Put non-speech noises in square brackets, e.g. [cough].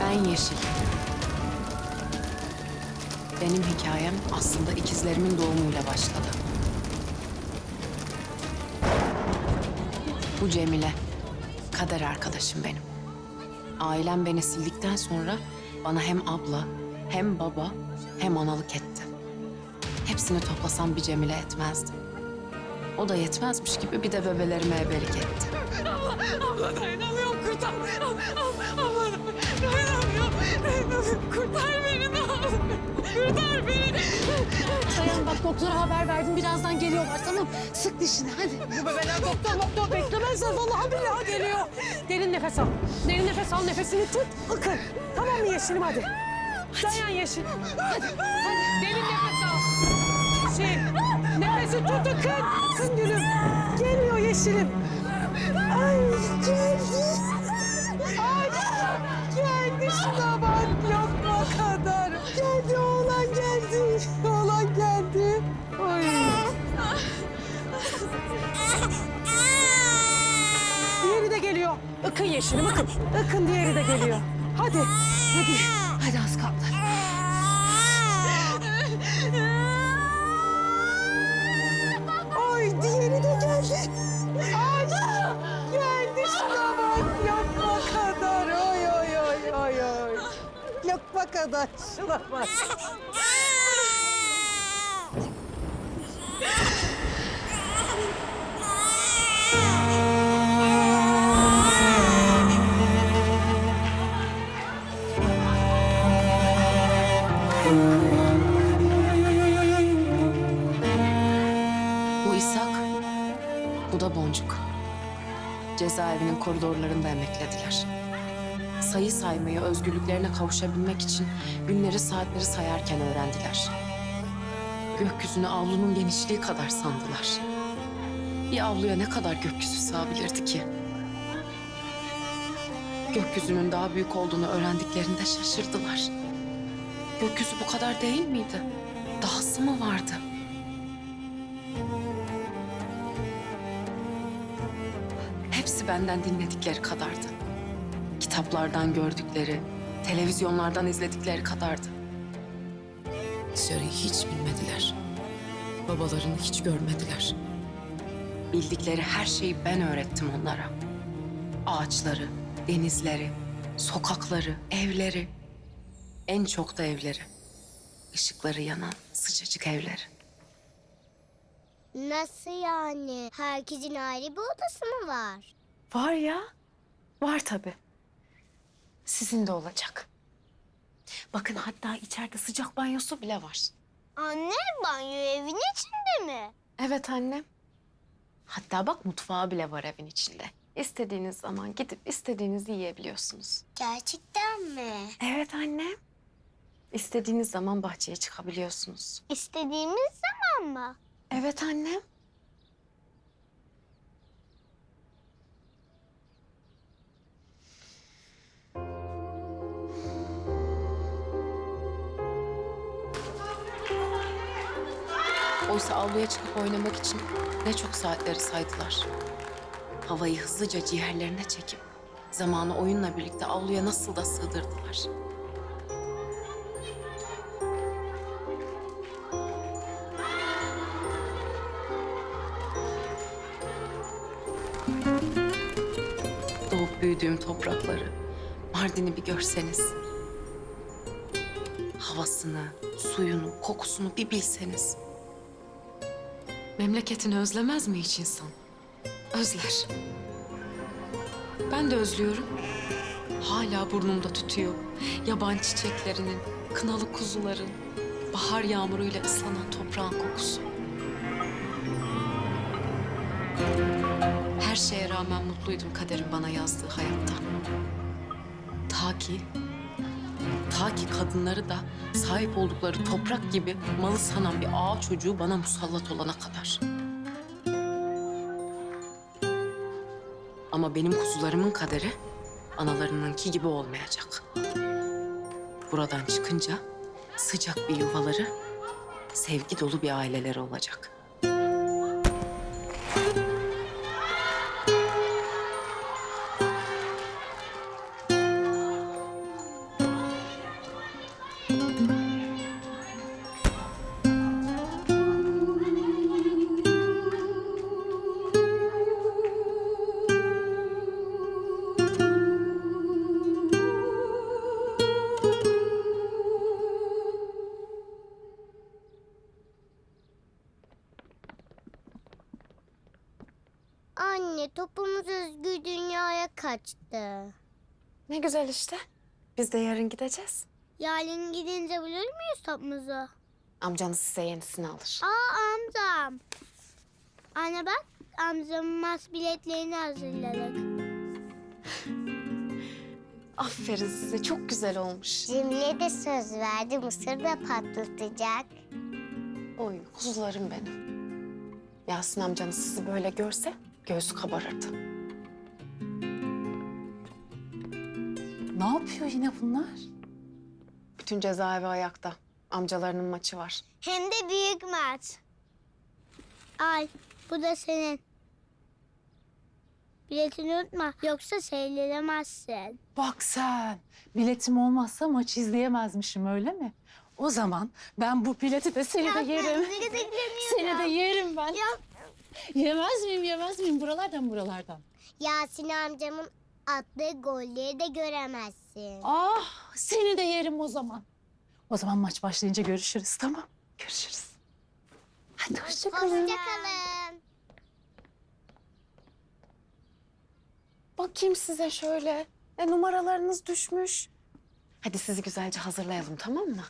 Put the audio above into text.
Ben Yeşil. Benim hikayem aslında ikizlerimin doğumuyla başladı. Bu Cemile. Kader arkadaşım benim. Ailem beni sildikten sonra bana hem abla, hem baba, hem analık etti. Hepsini toplasam bir Cemile etmezdi. O da yetmezmiş gibi bir de bebelerime ebelik etti. Abla dayanamıyorum kurtar. Abla, abla dayanamıyorum. Dayanamıyorum. Kurtar beni ne olur. Kurtar beni. Dayan bak doktora haber verdim. Birazdan geliyorlar tamam. Sık dişini hadi. Bu bebeler doktor doktor beklemezler. Vallahi billahi geliyor. Derin nefes al. Derin nefes al. Nefesini tut. Akın. Tamam mı Yeşil'im hadi. Dayan Yeşil. Hadi. Hadi. Derin nefes al. Yeşil. Nefesi tut Akın. Akın gülüm. Geliyor Yeşil'im. Ay geldi. Ay geldi şuna bak. Yapma kadar. Geldi oğlan geldi. Oğlan geldi. Ay. Diğeri de geliyor. Akın yeşilim akın. Akın diğeri de geliyor. Hadi. Hadi. Hadi az kaldı. Yapma kadar. Şuna. Bu İshak, bu da Boncuk. Cezaevinin koridorlarında emeklediler. Sayı saymayı özgürlüklerine kavuşabilmek için günleri saatleri sayarken öğrendiler. Gökyüzünü avlunun genişliği kadar sandılar. Bir avluya ne kadar gökyüzü sığabilirdi ki? Gökyüzünün daha büyük olduğunu öğrendiklerinde şaşırdılar. Gökyüzü bu kadar değil miydi? Dahası mı vardı? Hepsi benden dinledikleri kadardı. Kitaplardan gördükleri, televizyonlardan izledikleri kadardı. Dışarıyı hiç bilmediler. Babalarını hiç görmediler. Bildikleri her şeyi ben öğrettim onlara. Ağaçları, denizleri, sokakları, evleri. En çok da evleri. Işıkları yanan sıcacık evleri. Nasıl yani? Herkesin ayrı bir odası mı var? Var ya. Var tabii. Sizin de olacak. Bakın hatta içeride sıcak banyosu bile var. Anne banyo evin içinde mi? Evet annem. Hatta bak mutfağı bile var evin içinde. İstediğiniz zaman gidip istediğinizi yiyebiliyorsunuz. Gerçekten mi? Evet annem. İstediğiniz zaman bahçeye çıkabiliyorsunuz. İstediğimiz zaman mı? Evet annem. Oysa avluya çıkıp oynamak için ne çok saatleri saydılar. Havayı hızlıca ciğerlerine çekip zamanı oyunla birlikte avluya nasıl da sığdırdılar. Doğup büyüdüğüm toprakları, Mardin'i bir görseniz. Havasını, suyunu, kokusunu bir bilseniz. Memleketini özlemez mi hiç insan? Özler. Ben de özlüyorum. Hala burnumda tütüyor. Yaban çiçeklerinin, kınalı kuzuların, bahar yağmuruyla ıslanan toprağın kokusu. Her şeye rağmen mutluydum kaderin bana yazdığı hayattan. Ta ki, ta ki kadınları da sahip oldukları toprak gibi malı sanan bir ağa çocuğu bana musallat olana kadar. Ama benim kuzularımın kaderi analarınınki gibi olmayacak. Buradan çıkınca sıcak bir yuvaları, sevgi dolu bir aileleri olacak. Kız Özgür dünyaya kaçtı. Ne güzel işte. Biz de yarın gideceğiz. Yarın gidince bulur muyuz topumuzu? Amcanız size yenisini alır. Aa amcam. Anne bak amcamın mas biletlerini hazırladık. Aferin size çok güzel olmuş. Cemile de söz verdi mısır da patlatacak. Oy kuzularım benim. Yasin amcanız sizi böyle görse göğsü kabarırdı. Ne yapıyor yine bunlar? Bütün cezaevi ayakta. Amcalarının maçı var. Hem de büyük maç. Al bu da senin. Biletini unutma yoksa seyredemezsin. Bak sen, biletim olmazsa maç izleyemezmişim öyle mi? O zaman ben bu bileti de seni de yerim. Seni de yerim ben. [laughs] Yemez miyim, yemez miyim? Buralardan, buralardan. Yasin amcamın attığı golleri de göremezsin. Ah, seni de yerim o zaman. O zaman maç başlayınca görüşürüz, tamam? Görüşürüz. Hadi hoşça kalın. Hoşçakalın. Bakayım size şöyle. E, numaralarınız düşmüş. Hadi sizi güzelce hazırlayalım tamam mı?